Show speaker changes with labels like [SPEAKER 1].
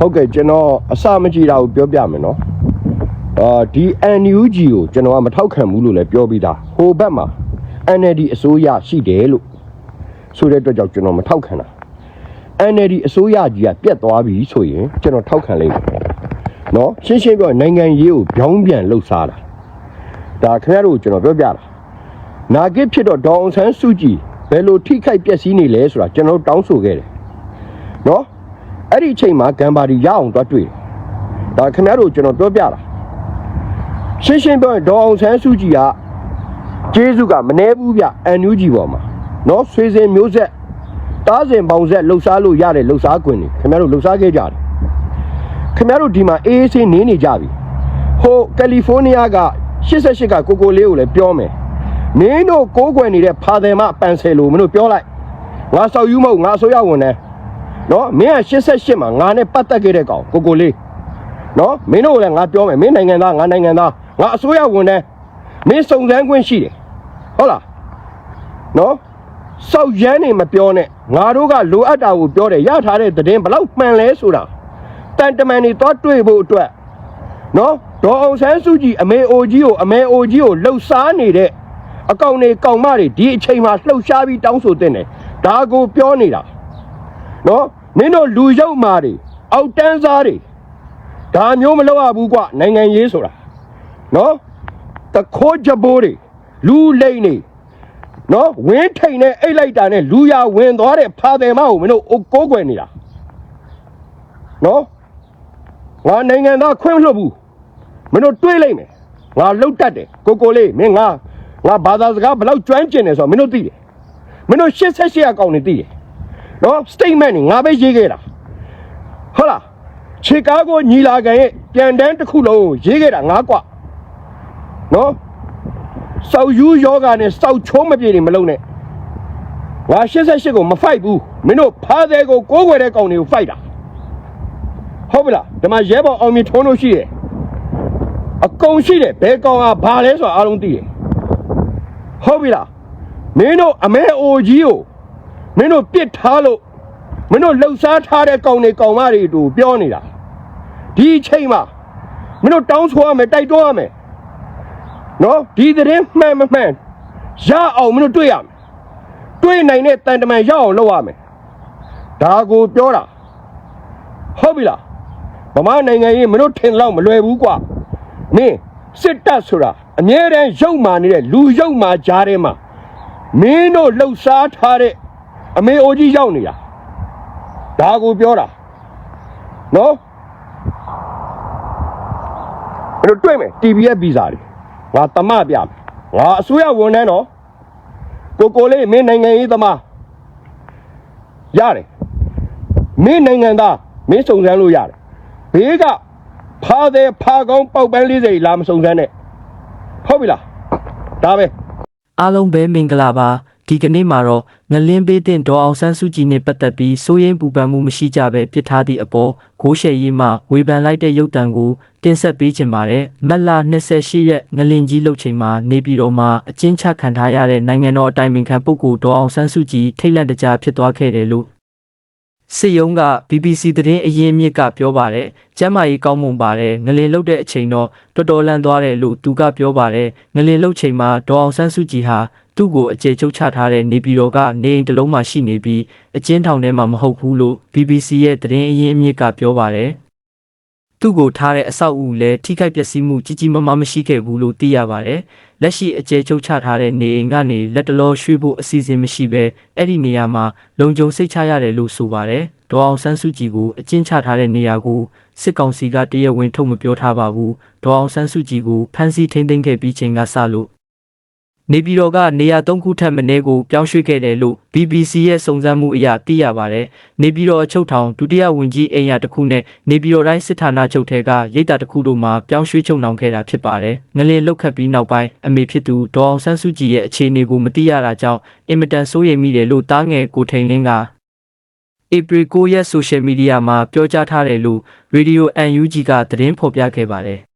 [SPEAKER 1] ဟုတ်ကဲ့ကျွန်တော်အစမကြည့်တာကိုပြောပြမယ်နော်အာဒီ NUG ကိုကျွန်တော်ကမထောက်ခံဘူးလို့လည်းပြောပြီးသားဟိုဘက်မှာ NLD အစိုးရရှိတယ်လို့ဆိုတဲ့အတွက်ကြောင့်ကျွန်တော်မထောက်ခံတာ NLD အစိုးရကြီးကပြတ်သွားပြီဆိုရင်ကျွန်တော်ထောက်ခံလိမ့်မယ်နော်ရှင်းရှင်းပြောရင်နိုင်ငံရေးကိုပြောင်းပြန်လှုပ်ရှားတာဒါခင်ဗျားတို့ကိုကျွန်တော်ပြောပြတာနာဂစ်ဖြစ်တော့ဒေါအောင်ဆန်းစုကြည်ဘယ်လိုထိခိုက်ပျက်စီးနေလဲဆိုတာကျွန်တော်တို့တောင်းဆိုခဲ့တယ်နော် အဲ့ဒီအချိန်မှာဂမ်ဘာဒီရအောင်သွားတွေ့တယ်ဒါခင်ဗျားတို့ကျွန်တော်ပြောပြတာရှင်းရှင်းပြောရင်ဒေါ်အောင်ဆန်းစုကြည်ကကျေးဇူးကမနှဲဘူးဗျ NUG ပေါ်မှာနော်ဆွေစဉ်မျိုးဆက်တားစဉ်ပေါင်ဆက်လှုပ်ရှားလို့ရတဲ့လှုပ်ရှားခွင့်တွေခင်ဗျားတို့လှုပ်ရှားခဲ့ကြတယ်ခင်ဗျားတို့ဒီမှာအေးအေးဆေးနေနေကြပြီဟိုကယ်လီဖိုးနီးယားက88ကကိုကိုလေးကိုလည်းပြောမယ်မင်းတို့ကိုးကွယ်နေတဲ့ဖာတယ်မပန်ဆယ်လို့မင်းတို့ပြောလိုက်ငါဆောက်ယူမဟုတ်ငါဆိုရဝင်တယ် နော်မင်းက88မှာငါနဲ့ပတ်သက်ခဲ့တဲ့ကောင်ကိုကိုလေးနော်မင်းတို့ကလည်းငါပြောမယ်မင်းနိုင်ငံသားငါနိုင်ငံသားငါအစိုးရဝန်ထမ်းမင်းစုံစမ်းခွင့်ရှိတယ်ဟုတ်လားနော်စောက်ရမ်းနေမပြောနဲ့ငါတို့ကလိုအပ်တာကိုပြောတယ်ရထားတဲ့သတင်းဘယ်လောက်မှန်လဲဆိုတာတန်တမန်တွေသွားတွေ့ဖို့အတွက်နော်ဒေါ်အောင်ဆန်းစုကြည်အမေအိုကြီးကိုအမေအိုကြီးကိုလှုပ်ရှားနေတဲ့အကောင်တွေကောင်မတွေဒီအချိန်မှာလှုပ်ရှားပြီးတောင်းဆိုတဲ့တယ်ဒါကိုပြောနေတာနော် မင်းတို့လူရုပ်မာတွေအောက်တန်းစားတွေဒါမျိုးမလုပ်ရဘူးကွနိုင်ငံရေးဆိုတာနော်တခိုးကြဘိုးတွေလူလိမ့်နေနော်ဝင်းထိန်နဲ့အိတ်လိုက်တာနဲ့လူရဝင်သွားတဲ့ဖာတယ်မကိုမင်းတို့ကိုးကွယ်နေတာနော်ငါနိုင်ငံသားခွင့်မလွှတ်ဘူးမင်းတို့တွေးလိုက်မယ်ငါလှုပ်တတ်တယ်ကိုကိုလေးမင်းငါငါဘာသာစကားဘယ်လောက်ကျွမ်းကျင်တယ်ဆိုတော့မင်းတို့သိတယ်မင်းတို့88အကောင်နေသိတယ် နော် statement นี่ငါပဲရေးခဲ့တာဟုတ်လားချီကာဂိုညီလာခံရဲ့ပြန်တန်းတစ်ခုလုံးကိုရေးခဲ့တာငါကွနော်စောက်ယူယောဂနဲ့စောက်ချိုးမပြေနေမလုံးနဲ့ငါ88ကိုမဖိုက်ဘူးမင်းတို့ဖားတဲ့ကိုကိုးွယ်တဲ့ကောင်တွေကိုဖိုက်တာဟုတ်ပြီလားဒီမှာရဲဘော်အောင်မြင်ထုံးလို့ရှိတယ်အကုန်ရှိတယ်ဘယ်ကောင်ကဘာလဲဆိုတာအားလုံးသိတယ်ဟုတ်ပြီလားမင်းတို့အမဲအိုကြီးကို မင်းတို့ပြစ်ထားလို့မင်းတို့လှုပ်ရှားထားတဲ့ကောင်တွေကောင်မတွေတို့ပြောနေတာဒီအချိန်မှာမင်းတို့တောင်းဆိုရမယ်တိုက်တွန်းရမယ်နော်ဒီသတင်းမှန်မမှန်ရအောင်မင်းတို့တွေ့ရမယ်တွေ့နိုင်တဲ့တန်တမန်ရအောင်လုပ်ရမယ်ဒါကိုပြောတာဟုတ်ပြီလားဗမာနိုင်ငံရေးမင်းတို့ထင်လောက်မလွယ်ဘူးကွာမင်းစစ်တပ်ဆိုတာအမြဲတမ်းရုပ်မာနေတဲ့လူရုပ်မာကြားထဲမှာမင်းတို့လှုပ်ရှားထားတဲ့ အမေအိုကြီးရောက်နေတာဒါကိုပြောတာနော်အဲ့တော့တွေ့မယ် TBS ဗီဇာတွေငါတမပြမယ်ငါအစိုးရဝန်ထမ်းတော့ကိုကိုလေးမင်းနိုင်ငံရေးသမားရတယ်မင်းနိုင်ငံသားမင်းစုံစမ်းလို့ရတယ်ဘေးကဖားတဲ့ဖားကောင်းပေါက်ပန်း40လာမစုံစမ်းနဲ့ဟုတ်ပြီလားဒါပဲ
[SPEAKER 2] အားလုံးပဲမင်္ဂလာပါ ဒီကနေ့မှာတော့ငလင်းပေးတဲ့ဒေါ်အောင်ဆန်းစုကြည်နဲ့ပတ်သက်ပြီးစိုးရိမ်ပူပန်မှုမရှိကြပဲပြစ်ထားသည့်အပေါ်ဂိုးရှယ်ရေးမှဝေဖန်လိုက်တဲ့ရုပ်တံကိုတင်ဆက်ပေးခြင်းပါတယ်မက်လာ28ရက်ငလင်းကြီးလှုပ်ချိန်မှာနေပြည်တော်မှာအကျဉ်းချခံထားရတဲ့နိုင်ငံတော်အတိုင်ပင်ခံပုဂ္ဂိုလ်ဒေါ်အောင်ဆန်းစုကြည်ထိတ်လန့်တကြားဖြစ်သွားခဲ့တယ်လို့စစ်ယုံက BBC သတင်းအရင်းအမြစ်ကပြောပါတယ်။ကျမ်းမာရေးကောင်းမွန်ပါတယ်။ငလင်လုတ်တဲ့အချိန်တော့တော်တော်လန့်သွားတယ်လို့သူကပြောပါတယ်။ငလင်လုတ်ချိန်မှာဒေါ်အောင်ဆန်းစုကြည်ဟာ သူ့ကိုအကျေချုပ်ချထားတဲ့နေပြည်တော်ကနေအိမ်တစ်လုံးမှာရှိနေပြီးအကျဉ်းထောင်ထဲမှာမဟုတ်ဘူးလို့ BBC ရဲ့သတင်းအရင်းအမြစ်ကပြောပါတယ်။သူ့ကိုထားတဲ့အဆောက်အဦလည်းထိခိုက်ပျက်စီးမှုကြီးကြီးမားမားမရှိခဲ့ဘူးလို့သိရပါတယ်။လက်ရှိအကျေချုပ်ချထားတဲ့နေအိမ်ကနေလက်တလောရွှေ့ဖို့အစီအစဉ်မရှိဘဲအဲ့ဒီနေရာမှာလုံခြုံစိတ်ချရတယ်လို့ဆိုပါတယ်။ဒေါ်အောင်ဆန်းစုကြည်ကိုအကျဉ်းချထားတဲ့နေရာကိုစစ်ကောင်စီကတရားဝင်ထုတ်မပြောထားပါဘူး။ဒေါ်အောင်ဆန်းစုကြည်ကိုဖမ်းဆီးထိန်းသိမ်းခဲ့ပြီးချိန်ကစလို့ နေပြည်တော်ကနေရာ၃ခုထပ်မင်းကိုပြောင်းရွှေ့ခဲ့တယ်လို့ BBC ရဲ့စုံစမ်းမှုအရသိရပါတယ်။နေပြည်တော်အချုပ်ထောင်ဒုတိယဝန်ကြီးအိမ်ယာတစ်ခုနဲ့နေပြည်တော်တိုင်းစစ်ဌာနချုပ်ထဲကရိပ်သာတစ်ခုတို့မှာပြောင်းရွှေ့ချုပ်နှောင်ခဲ့တာဖြစ်ပါတယ်။ငလင်လောက်ခတ်ပြီးနောက်ပိုင်းအမေဖြစ်သူဒေါ်အောင်ဆန်းစုကြည်ရဲ့အခြေအနေကိုမသိရတာကြောင့်အင်မတန်စိုးရိမ်မိတယ်လို့တားငယ်ကိုထိန်လင်းက April 9ရက် social media မှာပြောကြားထားတယ်လို့ Radio UNG ကသတင်းဖော်ပြခဲ့ပါတယ်